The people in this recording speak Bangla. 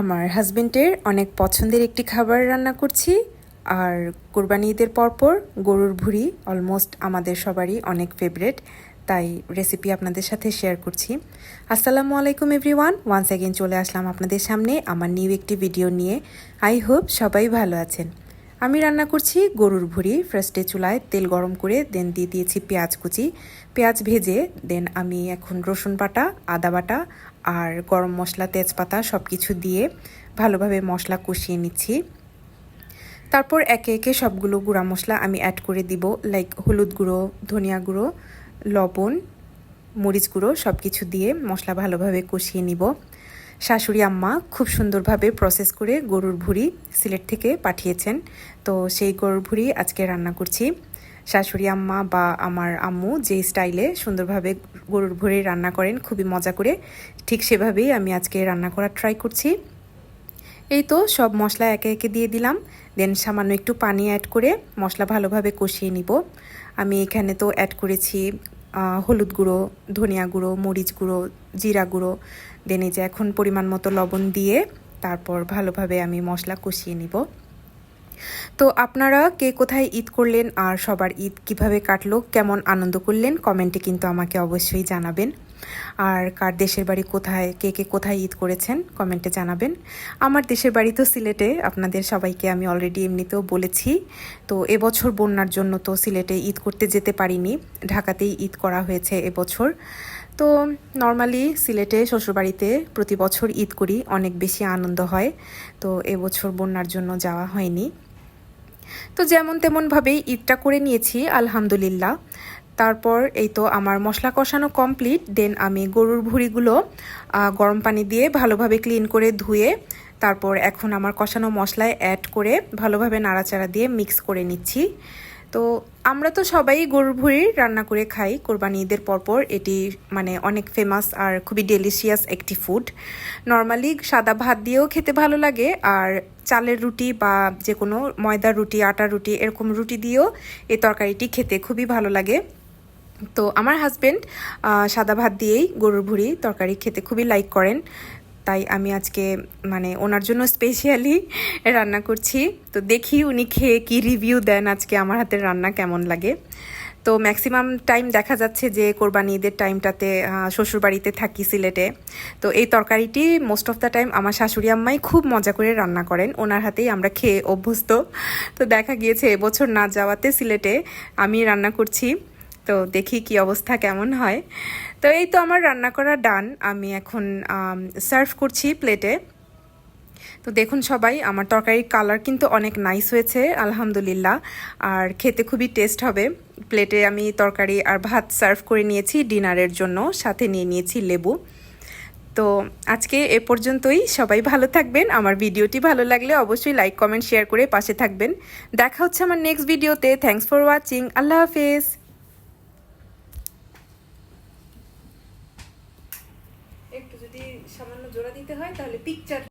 আমার হাজবেন্ডের অনেক পছন্দের একটি খাবার রান্না করছি, আর কোরবানি ঈদের পরপর গরুর ভুড়ি অলমোস্ট আমাদের সবারই অনেক ফেভারেট তাই রেসিপি আপনাদের সাথে শেয়ার করছি। আসসালামু আলাইকুম এভরিওয়ান ওয়ান্স অ্যাগেন চলে আসলাম আপনাদের সামনে আমার নিউ একটি ভিডিও নিয়ে। আই হোপ সবাই ভালো আছেন। আমি রান্না করছি গরুর ভুড়ি ফার্স্টে চুলায় তেল গরম করে দেন দিয়ে দিয়েছি পেঁয়াজ কুচি। পেঁয়াজ ভেজে দেন আমি এখন রসুন বাটা, আদা বাটা আর গরম মশলা, তেজপাতা সব কিছু দিয়ে ভালোভাবে মশলা কষিয়ে নিচ্ছি। তারপর একে একে সবগুলো গুঁড়া মশলা আমি অ্যাড করে দিব লাইক হলুদ গুঁড়ো, ধনিয়া গুঁড়ো, লবণ, মরিচ গুঁড়ো সব কিছু দিয়ে মশলা ভালোভাবে কষিয়ে নিব। শাশুড়ি আম্মা খুব সুন্দরভাবে প্রসেস করে গরুর ভুড়ি সিলেট থেকে পাঠিয়েছেন। তো সেই গরুর ভুড়ি আজকে রান্না করছি। শাশুড়ি আম্মা বা আমার আম্মু যে স্টাইলে সুন্দরভাবে গরুর ভুড়ি রান্না করেন, খুবই মজা করে, ঠিক সেভাবেই আমি আজকে রান্না করার ট্রাই করছি। এই তো সব মশলা একে একে দিয়ে দিলাম দেন সামান্য একটু পানি অ্যাড করে মশলা ভালোভাবে কষিয়ে নিব। আমি এখানে তো অ্যাড করেছি হলুদ গুঁড়ো, ধনিয়া গুঁড়ো, মরিচ গুঁড়ো, জিরা গুঁড়ো, দেন এই যে এখন পরিমাণ মতো লবণ দিয়ে তারপর ভালোভাবে আমি মশলা কষিয়ে নিব। তো আপনারা কে কোথায় ঈদ করলেন আর সবার ঈদ কীভাবে কাটলো, কেমন আনন্দ করলেন, কমেন্টে কিন্তু আমাকে অবশ্যই জানাবেন। আর কার দেশের বাড়ি কোথায়, কে কে কোথায় ঈদ করেছেন, কমেন্টে জানাবেন। আমার দেশের বাড়ি তো সিলেটে, আপনাদের সবাইকে আমি অলরেডি এমনিতেও বলেছি। তো এবছর বন্যার জন্য তো সিলেটে ঈদ করতে যেতে পারিনি, ঢাকাতেই ঈদ করা হয়েছে এবছর। তো নর্মালি সিলেটে শ্বশুরবাড়িতে প্রতি বছর ঈদ করি, অনেক বেশি আনন্দ হয়। তো এবছর বন্যার জন্য যাওয়া হয়নি। তো যেমন তেমনভাবেই ঈদটা করে নিয়েছি, আলহামদুলিল্লাহ। তারপর এই তো আমার মশলা কষানো কমপ্লিট দেন আমি গরুর ভুড়িগুলো গরম পানি দিয়ে ভালোভাবে ক্লিন করে ধুয়ে, তারপর এখন আমার কষানো মশলায় অ্যাড করে ভালোভাবে নাড়াচাড়া দিয়ে মিক্স করে নিচ্ছি। তো আমরা তো সবাই গরুর ভুড়ি রান্না করে খাই। কোরবানি ঈদের পরপর এটি মানে অনেক ফেমাস আর খুবই ডেলিশিয়াস একটি ফুড নর্মালি সাদা ভাত দিয়েও খেতে ভালো লাগে আর চালের রুটি বা যে কোনো ময়দার রুটি, আটার রুটি এরকম রুটি দিয়েও এই তরকারিটি খেতে খুবই ভালো লাগে। তো আমার হাজব্যান্ড সাদা ভাত দিয়েই গরুর ভুঁড়ি তরকারি খেতে খুবই লাইক করেন। তাই আমি আজকে মানে ওনার জন্য স্পেশালি রান্না করছি। তো দেখি উনি খেয়ে কি রিভিউ দেন আজকে আমার হাতের রান্না কেমন লাগে। তো ম্যাক্সিমাম টাইম দেখা যাচ্ছে যে কোরবানি ঈদের টাইমটাতে শ্বশুরবাড়িতে থাকি সিলেটে। তো এই তরকারিটি মোস্ট অফ দ্য টাইম আমার শাশুড়ি আম্মাই খুব মজা করে রান্না করেন। ওনার হাতেই আমরা খেয়ে অভ্যস্ত। তো দেখা গিয়েছে এবছর না যাওয়াতে সিলেটে আমি রান্না করছি। তো দেখি কি অবস্থা কেমন হয়। তো এই তো আমার রান্না করা ডান। আমি এখন সার্ভ করছি প্লেটে তো দেখুন সবাই, আমার তরকারির কালার কিন্তু অনেক নাইস হয়েছে, আলহামদুলিল্লাহ। আর খেতে খুবই টেস্ট হবে। প্লেটে আমি তরকারি আর ভাত সার্ভ করে নিয়েছি ডিনারের জন্য, সাথে নিয়ে নিয়েছি লেবু। তো আজকে এ পর্যন্তই। সবাই ভালো থাকবেন। আমার ভিডিওটি ভালো লাগলে অবশ্যই লাইক কমেন্ট শেয়ার করে পাশে থাকবেন। দেখা হচ্ছে আমার নেক্সট ভিডিওতে থ্যাংকস ফর ওয়াচিং আল্লাহ হাফেজ। একটু যদি সামান্য জোড়া দিতে হয় তাহলে পিকচার